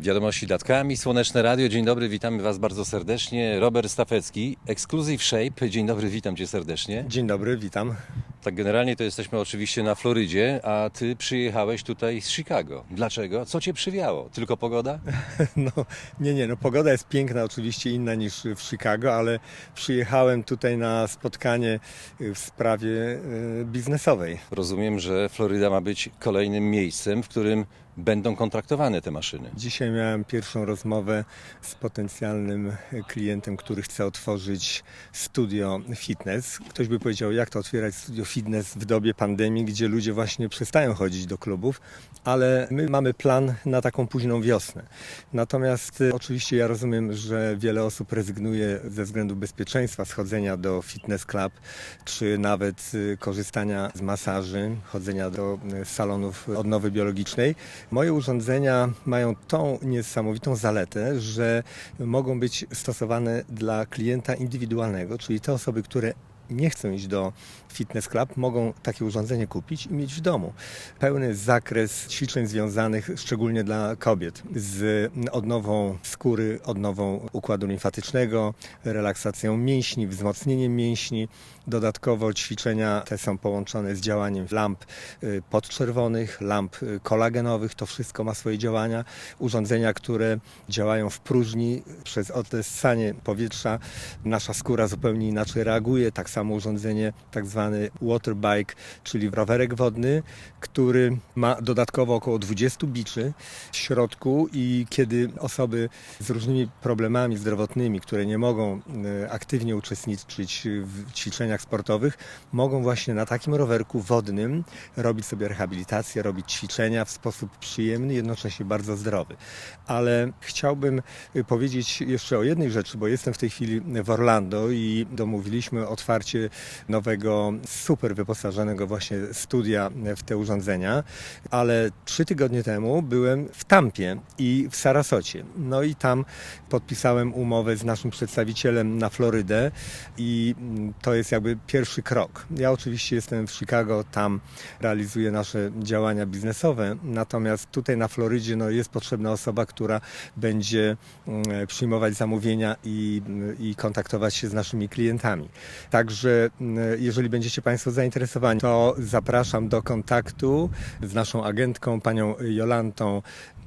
Wiadomości datkami, Słoneczne Radio. Dzień dobry, witamy Was bardzo serdecznie. Robert Stafecki, Exclusive Shape. Dzień dobry, witam Cię serdecznie. Dzień dobry, witam. Tak generalnie to jesteśmy oczywiście na Florydzie, a Ty przyjechałeś tutaj z Chicago. Dlaczego? Co Cię przywiało? Tylko pogoda? No, nie, nie, no pogoda jest piękna, oczywiście inna niż w Chicago, ale przyjechałem tutaj na spotkanie w sprawie y, biznesowej. Rozumiem, że Floryda ma być kolejnym miejscem, w którym będą kontraktowane te maszyny. Dzisiaj miałem pierwszą rozmowę z potencjalnym klientem, który chce otworzyć studio fitness. Ktoś by powiedział, jak to otwierać studio fitness w dobie pandemii, gdzie ludzie właśnie przestają chodzić do klubów, ale my mamy plan na taką późną wiosnę. Natomiast y, oczywiście ja rozumiem, że wiele osób rezygnuje ze względu bezpieczeństwa z chodzenia do fitness club, czy nawet y, korzystania z masaży, chodzenia do y, salonów odnowy biologicznej. Moje urządzenia mają tą niesamowitą zaletę, że mogą być stosowane dla klienta indywidualnego, czyli te osoby, które nie chcą iść do fitness club, mogą takie urządzenie kupić i mieć w domu. Pełny zakres ćwiczeń związanych szczególnie dla kobiet z odnową skóry, odnową układu limfatycznego, relaksacją mięśni, wzmocnieniem mięśni. Dodatkowo ćwiczenia te są połączone z działaniem lamp y, podczerwonych, lamp y, kolagenowych. To wszystko ma swoje działania. Urządzenia, które działają w próżni przez odessanie powietrza. Nasza skóra zupełnie inaczej reaguje. Tak samo urządzenie tak zwany water bike, czyli rowerek wodny, który ma dodatkowo około 20 biczy w środku i kiedy osoby z różnymi problemami zdrowotnymi, które nie mogą e, aktywnie uczestniczyć w ćwiczeniach sportowych, mogą właśnie na takim rowerku wodnym robić sobie rehabilitację, robić ćwiczenia w sposób przyjemny, jednocześnie bardzo zdrowy. Ale chciałbym y, powiedzieć jeszcze o jednej rzeczy, bo jestem w tej chwili w Orlando i domówiliśmy otwarcie nowego, super wyposażonego właśnie studia w te urządzenia, ale trzy tygodnie temu byłem w Tampie i w Sarasocie. No i tam podpisałem umowę z naszym przedstawicielem na Florydę i to jest jakby pierwszy krok. Ja oczywiście jestem w Chicago, tam realizuję nasze działania biznesowe, natomiast tutaj na Florydzie no, jest potrzebna osoba, która będzie mm, przyjmować zamówienia i, i kontaktować się z naszymi klientami. Także mm, jeżeli będziecie Państwo zainteresowani, to zapraszam do kontaktu z naszą agentką, panią Jolantą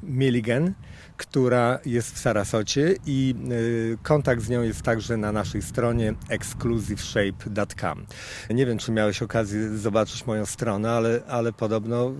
Milligan, która jest w Sarasocie i y, kontakt z nią jest także na naszej stronie exclusiveshape.com. Nie wiem, czy miałeś okazję zobaczyć moją stronę, ale, ale podobno y,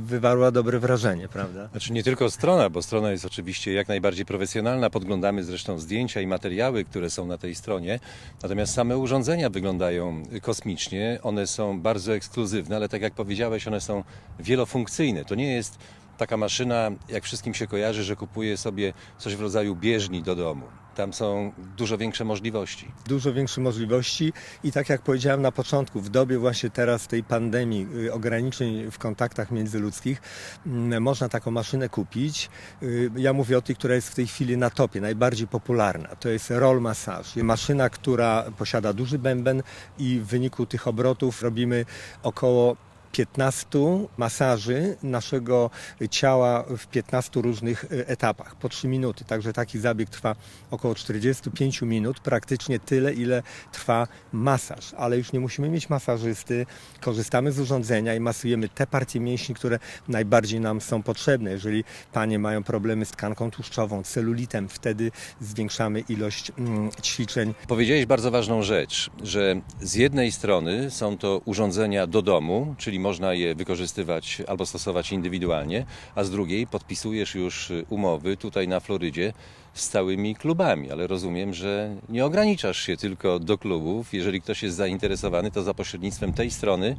wywarła dobre wrażenie, prawda? Znaczy nie tylko strona, bo strona jest oczywiście jak najbardziej profesjonalna. Podglądamy zresztą zdjęcia i materiały, które są na tej stronie. Natomiast same urządzenia wyglądają kosmicznie. One są bardzo ekskluzywne, ale tak jak powiedziałeś, one są wielofunkcyjne. To nie jest taka maszyna, jak wszystkim się kojarzy, że kupuje sobie coś w rodzaju bieżni do domu. Tam są dużo większe możliwości. dużo większe możliwości i tak jak powiedziałem na początku, w dobie właśnie teraz tej pandemii, y, ograniczeń w kontaktach międzyludzkich, mm, można taką maszynę kupić. Y, Ja mówię o tej, która jest w tej chwili na topie, najbardziej popularna. To jest roll massage. Maszyna, która posiada duży bęben i w wyniku tych obrotów robimy około 15 masaży naszego ciała w 15 różnych e, etapach po 3 minuty. Także taki zabieg trwa około 45 minut, praktycznie tyle, ile trwa masaż. Ale już nie musimy mieć masażysty, korzystamy z urządzenia i masujemy te partie mięśni, które najbardziej nam są potrzebne. Jeżeli panie mają problemy z tkanką tłuszczową, celulitem, wtedy zwiększamy ilość mm, ćwiczeń Powiedziałeś bardzo ważną rzecz, że z jednej strony są to urządzenia do domu, czyli można je wykorzystywać albo stosować indywidualnie, a z drugiej podpisujesz już umowy tutaj na Florydzie z całymi klubami, ale rozumiem, że nie ograniczasz się tylko do klubów. Jeżeli ktoś jest zainteresowany, to za pośrednictwem tej strony,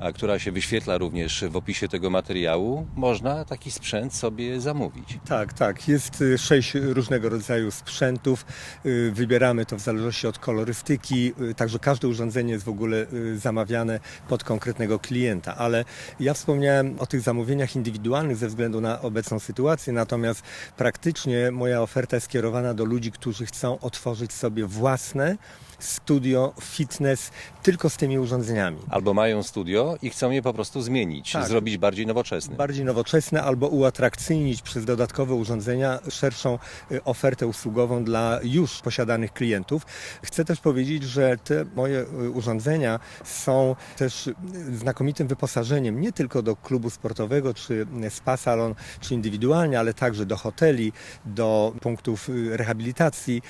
a która się wyświetla również w opisie tego materiału, można taki sprzęt sobie zamówić. Tak, tak. Jest y, sześć różnego rodzaju sprzętów. Y, Wybieramy to w zależności od kolorystyki. y, Także każde urządzenie jest w ogóle zamawiane pod konkretnego klienta. Ale ja wspomniałem o tych zamówieniach indywidualnych ze względu na obecną sytuację. Natomiast praktycznie moja oferta jest skierowana do ludzi, którzy chcą otworzyć sobie własne studio fitness tylko z tymi urządzeniami. Albo mają studio, i chcą je po prostu zmienić, Tak. zrobić bardziej nowoczesne. bardziej nowoczesne albo uatrakcyjnić przez dodatkowe urządzenia szerszą y, ofertę usługową dla już posiadanych klientów. Chcę też powiedzieć, że te moje y, urządzenia są też y, znakomitym wyposażeniem nie tylko do klubu sportowego czy spa salon, czy indywidualnie, ale także do hoteli, do punktów rehabilitacji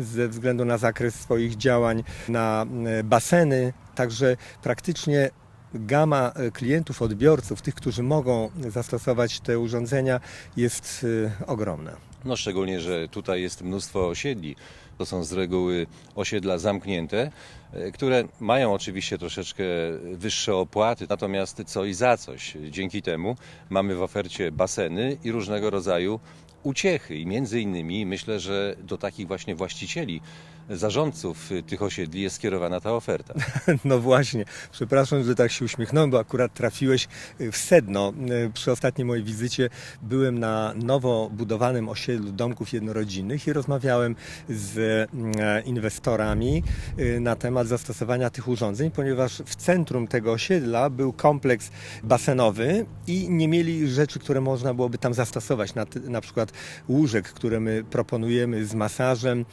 ze względu na zakres swoich działań, na y, baseny. Także praktycznie gama e, klientów, odbiorców, tych, którzy mogą zastosować te urządzenia, jest e, ogromna. No szczególnie, że tutaj jest mnóstwo osiedli. To są z reguły osiedla zamknięte, e, które mają oczywiście troszeczkę wyższe opłaty, natomiast co i za coś. Dzięki temu mamy w ofercie baseny i różnego rodzaju uciechy i między innymi myślę, że do takich właśnie właścicieli, zarządców y, tych osiedli jest skierowana ta oferta. No właśnie, przepraszam, że tak się uśmiechnąłem, bo akurat trafiłeś e, w sedno. E, Przy ostatniej mojej wizycie byłem na nowo budowanym osiedlu domków jednorodzinnych i rozmawiałem z e, inwestorami na temat zastosowania tych urządzeń, ponieważ w centrum tego osiedla był kompleks basenowy i nie mieli rzeczy, które można byłoby tam zastosować, na, na przykład łóżek, które my proponujemy z masażem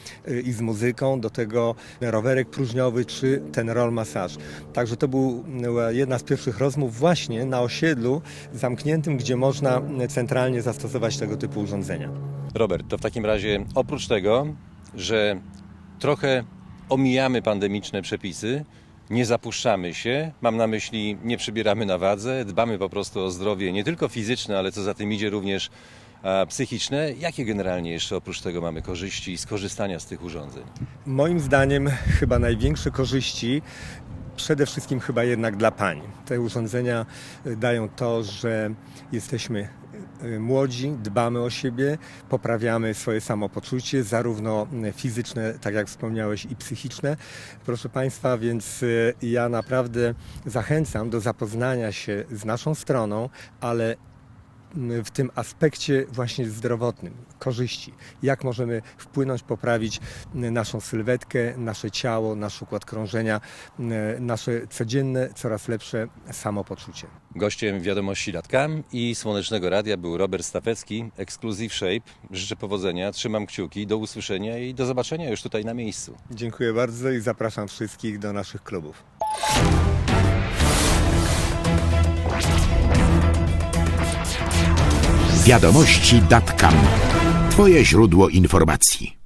i z muzyką, do tego rowerek próżniowy czy ten roll masaż. Także to była jedna z pierwszych rozmów właśnie na osiedlu zamkniętym, gdzie można centralnie zastosować tego typu urządzenia. Robert, to w takim razie oprócz tego, że trochę omijamy pandemiczne przepisy, nie zapuszczamy się, mam na myśli nie przybieramy na wadze, dbamy po prostu o zdrowie nie tylko fizyczne, ale co za tym idzie również psychiczne. Jakie generalnie jeszcze oprócz tego mamy korzyści z korzystania z tych urządzeń? Moim zdaniem chyba największe korzyści przede wszystkim chyba jednak dla pań. Te urządzenia y, dają to, że jesteśmy y, młodzi, dbamy o siebie, poprawiamy swoje samopoczucie, zarówno fizyczne, tak jak wspomniałeś, i psychiczne. Proszę Państwa, więc ja naprawdę zachęcam do zapoznania się z naszą stroną, ale w tym aspekcie właśnie zdrowotnym, korzyści. Jak możemy wpłynąć, poprawić naszą sylwetkę, nasze ciało, nasz układ krążenia, nasze codzienne, coraz lepsze samopoczucie. Gościem wiadomości Latkam i Słonecznego Radia był Robert Stafecki, Exclusive Shape. Życzę powodzenia, trzymam kciuki, do usłyszenia i do zobaczenia już tutaj na miejscu. Dziękuję bardzo i zapraszam wszystkich do naszych klubów. Wiadomości.com. Twoje źródło informacji.